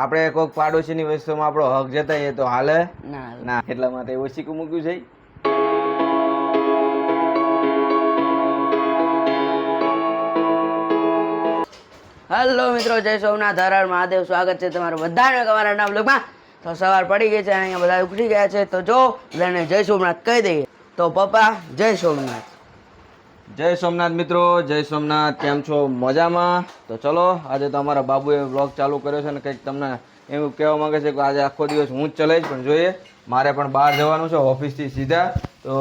આપણે કોઈક પાડોશીની વસ્તુમાં આપણો હક જતા તો હાલે? ના એટલા માટે ઓછીકું મૂક્યું છે? હેલો મિત્રો જય સોમનાથ હરણ મહાદેવ. સ્વાગત છે તમારું બધાને અમારા નામ બ્લોગમાં તો સવાર પડી ગઈ છે અહીંયા બધા ઉઠી ગયા છે. તો જો બધાને જય સોમનાથ કહી દઈએ. તો પપ્પા જય સોમનાથ. જય સોમનાથ મિત્રો જય સોમનાથ. કેમ છો? મજામાં? તો ચલો આજે તો અમારા બાબુએ બ્લોગ ચાલુ કર્યો છે અને કંઈક તમને એવું કહેવા માગે છે કે આજે આખો દિવસ હું જ ચલાવીશ પણ જોઈએ મારે પણ બહાર જવાનું છે ઓફિસથી સીધા. તો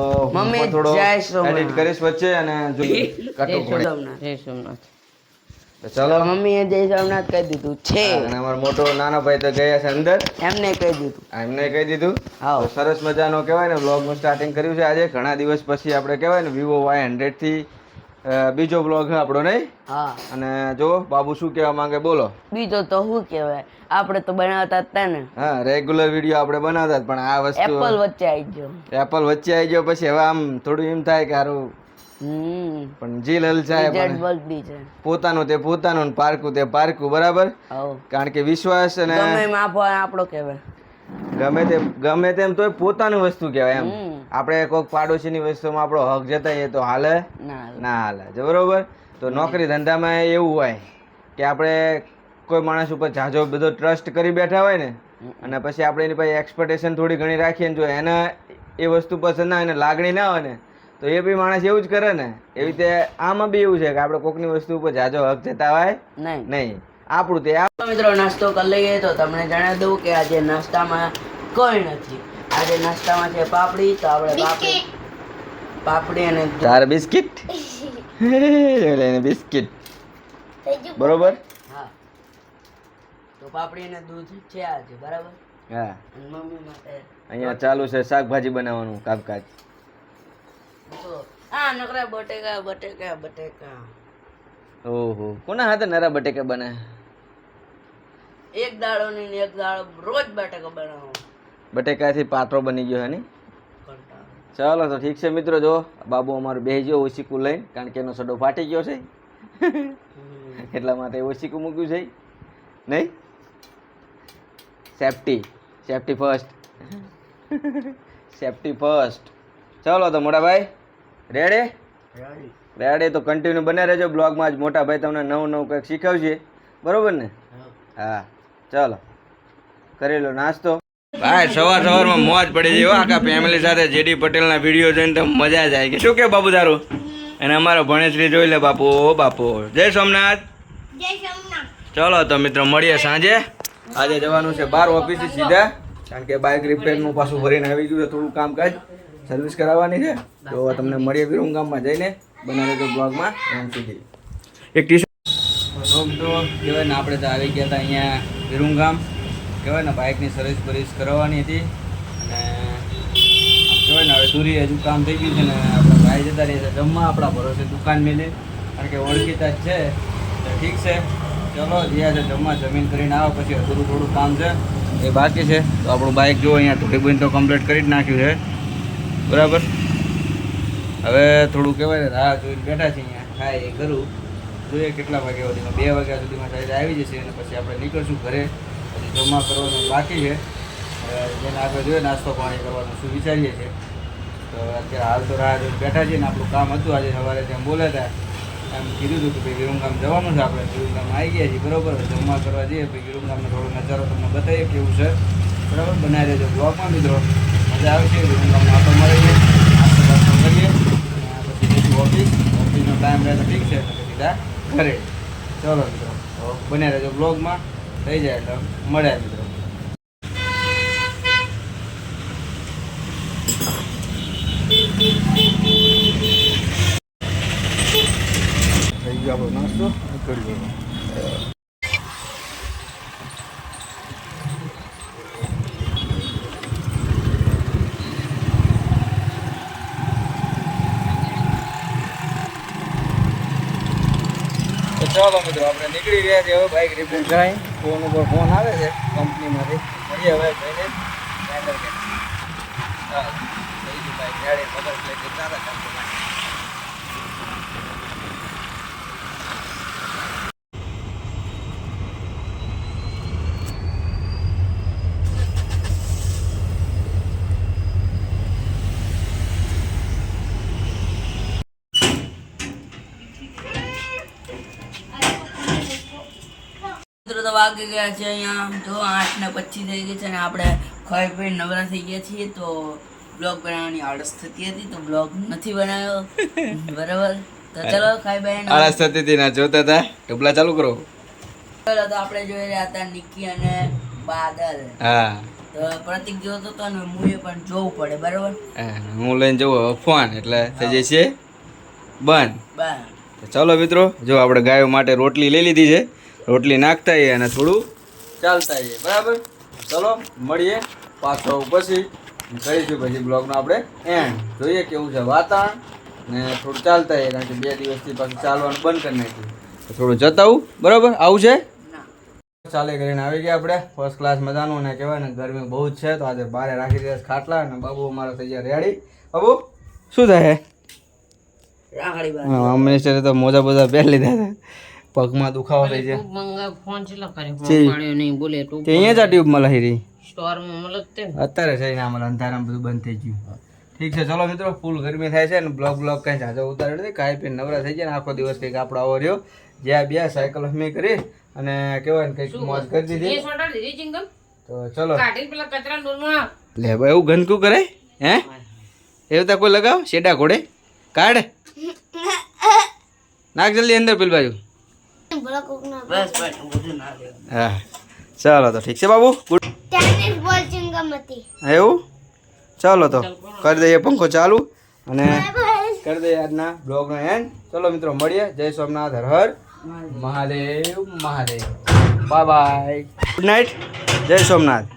થોડો એડિટ કરીશ વચ્ચે અને જોઈએ જય સોમનાથ. તો ચલો મમ્મીએ જય સોમનાથ કહી દીધું. છે. અને અમારો મોટો નાનો ભાઈ તો ગયા છે અંદર. એમને કહી દીધું. એમને કહી દીધું. હા સરસ મજાનો કહેવાય ને બ્લોગનું સ્ટાર્ટિંગ કર્યું છે આજે. ઘણા દિવસ પછી આપણે કહેવાય ને વિવો વાય હંડ્રેડથી બીજો બ્લોગ છે આપણો નહીં? હા. અને જો બાબુ શું કહેવા માંગે બોલો. બીજો તો શું કહેવાય? આપણે તો બનાવતા જ તા ને. હા રેગ્યુલર વીડિયો આપણે બનાવતા પણ આ વસ્તુ એપલ વચ્ચે આવી ગયો. એપલ વચ્ચે આવી ગયો પછી હવે આમ થોડું એમ થાય કે હારું પણ જે લલચા એ છે પોતાનું તે પોતાનું પારકું તે પારકું બરાબર? કારણ કે વિશ્વાસ અને આપણો કહેવાય. ગમે તે ગમે તેમ તોય પોતાનું વસ્તુ કહેવાય એમ. આપણે કોઈક પાડોશીની વસ્તુમાં આપણો હક જતાઈએ તો હાલે? ના હાલે. બરોબર? તો નોકરી ધંધામાં એવું હોય કે આપણે કોઈ માણસ ઉપર ઝાઝો બધો ટ્રસ્ટ કરી બેઠા હોય ને અને પછી આપણે એની પાસે એક્સપેક્ટેશન થોડી ઘણી રાખીએ જો એને એ વસ્તુ પસંદ ના હોય ને લાગણી ના હોય ને તો એ બી માણસ એવું જ કરે ને એવી રીતે આમાં બી એવું છે કે આપણે કોકની વસ્તુ ઉપર જાજો હક જતા હોય? નહીં. નહીં. આપણું તે મિત્રો નાસ્તો કરી લઈએ તો તમને જણાવી દઉં કે આજે નાસ્તામાં કોઈ નથી. આજે નાસ્તામાં છે પાપડી તો આપણે પાપડી પાપડી અને દૂધ. બિસ્કિટ? લઈને બિસ્કિટ. બરોબર? હા. તો પાપડી અને દૂધ છે આજે બરાબર? હા. મમ્મી માટે અહીંયા ચાલુ છે શાકભાજી બનાવવાનું કામકાજ. આ નકરા બટેકા બટેકા બટેકા. ઓહો. કોના હાથે નરા બટેકા બને? એક દાડો ની એક દાડો રોજ બટેકા બનાવો. બટેકાથી પાત્રો બની ગયો હે ની? ચાલો તો ઠીક છે મિત્રો જો બાબુ અમારું બેસી ગયો ઓશીકું લઈને કારણ કે એનો સડો ફાટી ગયો છે. એટલા માટે ઓશીકું મૂક્યું છે. નહીં? Safety safety first safety first ચાલો તો મોટાભાઈ રેડે રેડી તો કન્ટિન્યુ બને રહેજો બ્લોગમાં. જ મોટાભાઈ તમને નવું નવું કંઈક શીખવશે. બરોબર ને? હા. ચલો. કરી લો નાસ્તો. ભાઈ સવાર સવારમાં મોજ પડી જાય હો. આખા ફેમિલી સાથે જેડી પટેલના વીડિયો જોઈને તો મજા જ આવી ગઈ. શું કે બાપુ તારું? અને અમારો ભણેશ્રી જોઈ લે બાપુ. ઓ બાપુ. જય સોમનાથ. ચલો તો મિત્રો મળીએ સાંજે. આજે જવાનું છે બાર ઓફિસે સીધા. કારણ કે બાઇક રિપેરનું પાછું ભરીને આવી ગયું છે. થોડું કામકાજ. સર્વિસ કરાવવાની છે? તો તમને મળીએ વિરમગામમાં જઈને બનાવે તો બ્લોગમાં એમ સુધી. એક ટી મિત્રો કહેવાય ને આપણે તો આવી ગયા હતા અહીંયા વિરુંગામ કહેવાય ને બાઇકની સર્વિસ બર્વિસ કરાવવાની હતી. અને કહેવાય ને હવે દૂરી હજુ કામ થઈ ગયું છે ને આપણા ભાઈ જતા રહીએ છે જમવા આપણા ભરોસે દુકાન મેલી. કારણ કે ઓળખીતા જ છે. તો ઠીક છે. ચલો જ્યાં છે જમવા જમીન કરીને આવો પછી અધૂરું થોડું કામ છે. એ બાકી છે. તો આપણું બાઇક જો અહીંયા થોડી બધી તો કમ્પ્લીટ કરી જ નાખ્યું છે. બરાબર? હવે થોડું કહેવાય ને, રાહ જોઈને બેઠા છે અહીંયા. ખાય એ કરું. જોઈએ કેટલા વાગ્યા સુધીમાં, બે વાગ્યા સુધીમાં સાઈડ આવી જશે અને પછી આપણે નીકળશું ઘરે. પછી જમા કરવાનું બાકી છે. જેને આપણે જોઈએ, નાસ્તો પાણી કરવાનું શું વિચારીએ છીએ. તો અત્યારે હાલ તો રાહ જોઈને બેઠા છીએ ને, આપણું કામ હતું આજે સવારે જેમ બોલ્યા હતા એમ કીધું હતું કે ભાઈ વિરુમગામ જવાનું છે આપણે. વિરુમગામ આવી ગયા છીએ, બરોબર. જમવા કરવા જઈએ, ભાઈ વિરુંગામનો થોડો નજારો તમને બતાવીએ કેવું છે. બરાબર? બનાવી દેજો બ્લોગમાં મિત્રો. મજા આવશે વિરુંગામમાં આપણે મળીએ. કરીએ પછી ટાઈમ રહે તો ઠીક છે સીધા ઘરે. ચલો મિત્રો બને રહેજો બ્લોગમાં થઈ જાય એટલે મળ્યા મિત્રો. થઈ ગયો આપણો નાસ્તો. નીકળી ચાલો મિત્રો આપણે નીકળી રહ્યા છીએ હવે બાઇક રિપેર કરાવી ફોન ઉપર ફોન આવે છે કંપનીમાંથી મળીએ હવે ભાઈને ટેન્ડર કે ચાલો થઈ ગયું બાઇક ગાડી લઈ જતા હતા વાગી ગયા છે અહીંયા. જો આઠ ને પચીસ થઈ ગઈ છે અને આપણે ખાઈ પી નવરા થઈ ગયા છીએ તો બ્લોગ બનાવવાની આળસ થતી હતી તો બ્લોગ નથી બનાવ્યો. બરાબર? તો ચલો ખાઈ બેન આળસ થતી હતી ના જોતા હતા. ટુપલા ચાલુ કરો. ચલો તો આપણે જોઈ રહ્યા હતા નિકી અને બાદલ. હા. તો પ્રતિક જોતો હતો ને મુએ પણ જોવું પડે બરાબર? હું લઈને હવે ફોન એટલે થઈ જશે. છે બંધ. બા તો ચલો મિત્રો જો આપણે ગાયો માટે રોટલી લઈ લીધી છે. રોટલી નાખતા અને થોડું ચાલતા બરાબર? ચલો મળીએ પાછો પછી. કરીશું પછી બ્લોગનો આપણે એન્ડ જોઈએ કેવું છે વાતાવરણ ને થોડું ચાલતા આવીએ કારણ કે બે દિવસથી પાછું ચાલવાનું બંધ કરી નાખ્યું. તો થોડું જતાવું. બરાબર? આવું છે? ના. ચાલે કરીને આવી ગયા આપણે. ફર્સ્ટ ક્લાસ મજાનું અને કહેવાય ને ગરમી બહુ જ છે તો આજે બારે રાખી દીધા ખાટલા અને બાબુ અમારે થઈ ગયા રેડી બાબુ શું થાય? રાખડી બા મિનિસ્ટરે તો મોજા બોજા પહેરી લીધા છે પગમાં દુખાવો થઈ છે ફોન ચેલા કરે ફોન નહીં બોલે તું અહીંયા જ આ ટ્યુબ સ્ટોરમાં મલક તે અત્યારે છે ને અમારે અંધારામાં બધું બંધ થઈ ગયું. ઠીક છે ચલો મિત્રો ફૂલ ગરમી થાય છે ને બ્લોક બ્લોક કઈ જાજો ઉતારે નથી. કાંઈ પીને નવરા થઈ જાય ને આખો દિવસ કંઈક આપણો આવો રહ્યો. જ્યાં બે સાયકલ અમે કરી અને કેવાય ને કંઈક મોજ કરી દીધી. તો ચલો. કાઢી પેલા કચરા ડોલમાં લે ભાઈ એવું ગંદકું કરે? હે? એવું તો કોઈ લગાવ? શેડા ઘોડે? કાઢ. નાખ જલ્દી અંદર પેલ બાજુ. બસ બસ બધું ના હા. ચાલો તો ઠીક છે બાબુ? ગુડ એવું? ચાલો તો કરી દઈએ પંખો ચાલુ અને કરી દઈએ આજના બ્લોગનો એન્ડ ચલો મિત્રો મળીએ. જય સોમનાથ હર હર. Mahadev. Mahadev bye bye good night જય સોમનાથ.